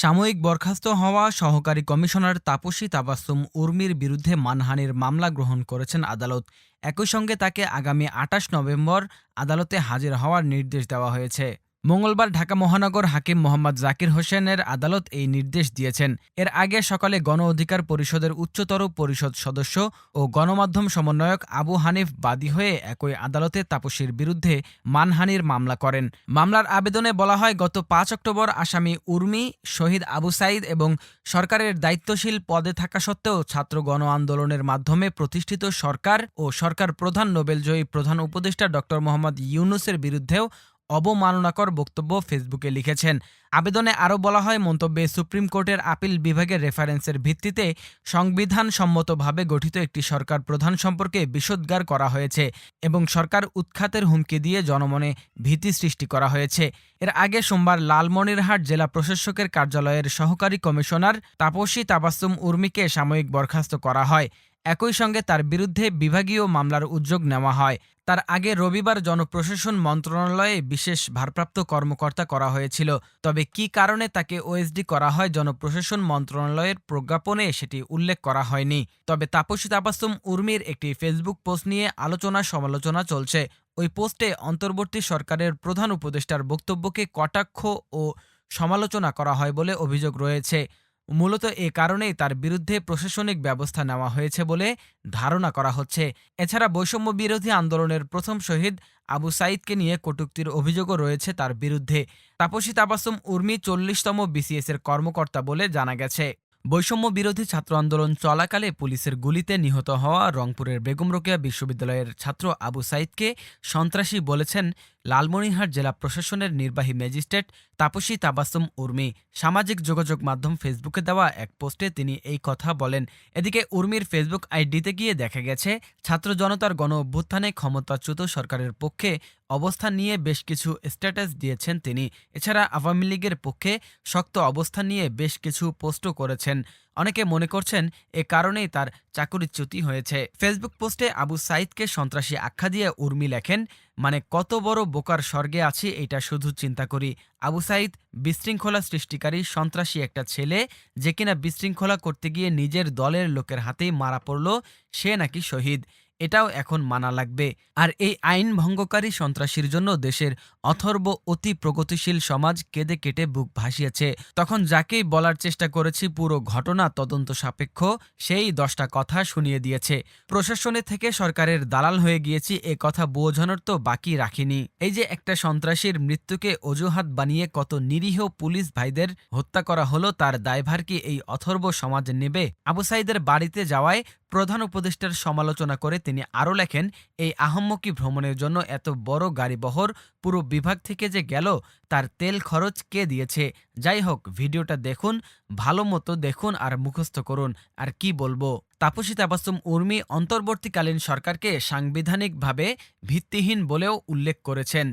সাময়িক বরখাস্ত হওয়া সহকারী কমিশনার তাপসী তাবাসুম উর্মির বিরুদ্ধে মানহানির মামলা গ্রহণ করেছেন আদালত। একই সঙ্গে তাকে আগামী আটাশ নভেম্বর আদালতে হাজির হওয়ার নির্দেশ দেওয়া হয়েছে। মঙ্গলবার ঢাকা মহানগর হাকিম মোহাম্মদ জাকির হোসেনের আদালত এই নির্দেশ দিয়েছেন। এর আগে সকালে গণ অধিকার পরিষদের উচ্চতর পরিষদ সদস্য ও গণমাধ্যম সমন্বয়ক আবু হানিফ বাদী হয়ে একই আদালতে তাপসীর বিরুদ্ধে মানহানির মামলা করেন। মামলার আবেদনে বলা হয়, গত পাঁচ অক্টোবর আসামি উর্মি, শহীদ আবু সাইদ এবং সরকারের দায়িত্বশীল পদে থাকা সত্ত্বেও ছাত্র গণ আন্দোলনের মাধ্যমে প্রতিষ্ঠিত সরকার ও সরকার প্রধান নোবেলজয়ী প্রধান উপদেষ্টা ড মোহাম্মদ ইউনুসের বিরুদ্ধেও অবমাননাকর বক্তব্য ফেসবুকে লিখেছেন। আবেদনে আরও বলা হয়, মন্তব্যে সুপ্রিম কোর্টের আপিল বিভাগের রেফারেন্সের ভিত্তিতে সংবিধান সম্মতভাবে গঠিত একটি সরকার প্রধান সম্পর্কে বিষোদ্গার করা হয়েছে এবং সরকার উৎখাতের হুমকি দিয়ে জনমনে ভীতি সৃষ্টি করা হয়েছে। এর আগে সোমবার লালমনিরহাট জেলা প্রশাসকের কার্যালয়ের সহকারী কমিশনার তাপসী তাবাসুম উর্মিকে সাময়িক বরখাস্ত করা হয়। একই সঙ্গে তার বিরুদ্ধে বিভাগীয় মামলার উদ্যোগ নেওয়া হয়। তার আগে রবিবার জনপ্রশাসন মন্ত্রণালয়ে বিশেষ ভারপ্রাপ্ত কর্মকর্তা করা হয়েছিল। তবে কি কারণে তাকে ওএসডি করা হয় জনপ্রশাসন মন্ত্রণালয়ের প্রজ্ঞাপনে সেটি উল্লেখ করা হয়নি। তবে তাপসী তাপাসুম উর্মির একটি ফেসবুক পোস্ট নিয়ে আলোচনা সমালোচনা চলছে। ওই পোস্টে অন্তর্বর্তী সরকারের প্রধান উপদেষ্টার বক্তব্যকে কটাক্ষ ও সমালোচনা করা হয় বলে অভিযোগ রয়েছে। মূলত এ কারণেই তার বিরুদ্ধে প্রশাসনিক ব্যবস্থা নেওয়া হয়েছে বলে ধারণা করা হচ্ছে। এছাড়া বৈষম্য বিরোধী আন্দোলনের প্রথম শহীদ আবু সাইদকে নিয়ে কটুক্তির অভিযোগও রয়েছে তার বিরুদ্ধে। তাপসী তাবাসুম উর্মি চল্লিশতম বিসিএসের কর্মকর্তা বলে জানা গেছে। বৈষম্য বিরোধী ছাত্র আন্দোলন চলাকালে পুলিশের গুলিতে নিহত হওয়া রংপুরের বেগম রোকেয়া বিশ্ববিদ্যালয়ের ছাত্র আবু সাইদকে সন্ত্রাসী বলেছেন লালমনিরহাট জেলা প্রশাসনের নির্বাহী ম্যাজিস্ট্রেট তাপসী তাবাসুম উর্মি। সামাজিক যোগাযোগ মাধ্যম ফেসবুকে দেওয়া এক পোস্টে তিনি এই কথা বলেন। এদিকে উর্মির ফেসবুক আইডিতে গিয়ে দেখা গেছে, ছাত্র জনতার গণ অভ্যুত্থানে ক্ষমতাচ্যুত সরকারের পক্ষে অবস্থান নিয়ে বেশ কিছু স্ট্যাটাস দিয়েছেন তিনি। এছাড়া আওয়ামী লীগের পক্ষে শক্ত অবস্থান নিয়ে বেশ কিছু পোস্টও করেছেন। অনেকে মনে করছেন এ কারণেই তার চাকরিচ্যুতি হয়েছে। ফেসবুক পোস্টে আবু সাইদকে সন্ত্রাসী আখ্যা দিয়ে উর্মি লেখেন মানে কত বড় বোকার স্বর্গে আছি এটা শুধু চিন্তা করি। আবু সাইদ, বিশৃঙ্খলা সৃষ্টিকারী সন্ত্রাসী একটা ছেলে, যে কিনা বিশৃঙ্খলা করতে গিয়ে নিজের দলের লোকের হাতেই মারা পড়ল, সে নাকি শহীদ। এটাও এখন মানা লাগবে। আর এই আইন ভঙ্গকারী সন্ত্রাসীর জন্য দেশের অথর্ব অতি প্রগতিশীল সমাজ কেঁদে কেটে বুক ভাসিয়েছে। তখন যাকেই বলার চেষ্টা করেছি পুরো ঘটনা তদন্ত সাপেক্ষ, সেই দশটা কথা শুনিয়ে দিয়েছে। প্রশাসনে থেকে সরকারের দালাল হয়ে গিয়েছি, এ কথা বোঝানোর তো বাকি রাখিনি। এই যে একটা সন্ত্রাসীর মৃত্যুকে অজুহাত বানিয়ে কত নিরীহ পুলিশ ভাইদের হত্যা করা হলো, তার দায়ভার কি এই অথর্ব সমাজ নেবে? আবু সাইদের বাড়িতে যাওয়ায় প্রধান উপদেষ্টার সমালোচনা করে তিনি আরও লেখেন, এই আহম্মকি ভ্রমণের জন্য এত বড় গাড়িবহর পুরো বিভাগ থেকে যে গেল, তার তেল খরচ কে দিয়েছে? যাই হোক, ভিডিওটা দেখুন, ভালো মতো দেখুন আর মুখস্থ করুন। আর কি বলব? তাপসী তাবাসুম উর্মি অন্তর্বর্তীকালীন সরকারকে সাংবিধানিকভাবে ভিত্তিহীন বলেও উল্লেখ করেছেন।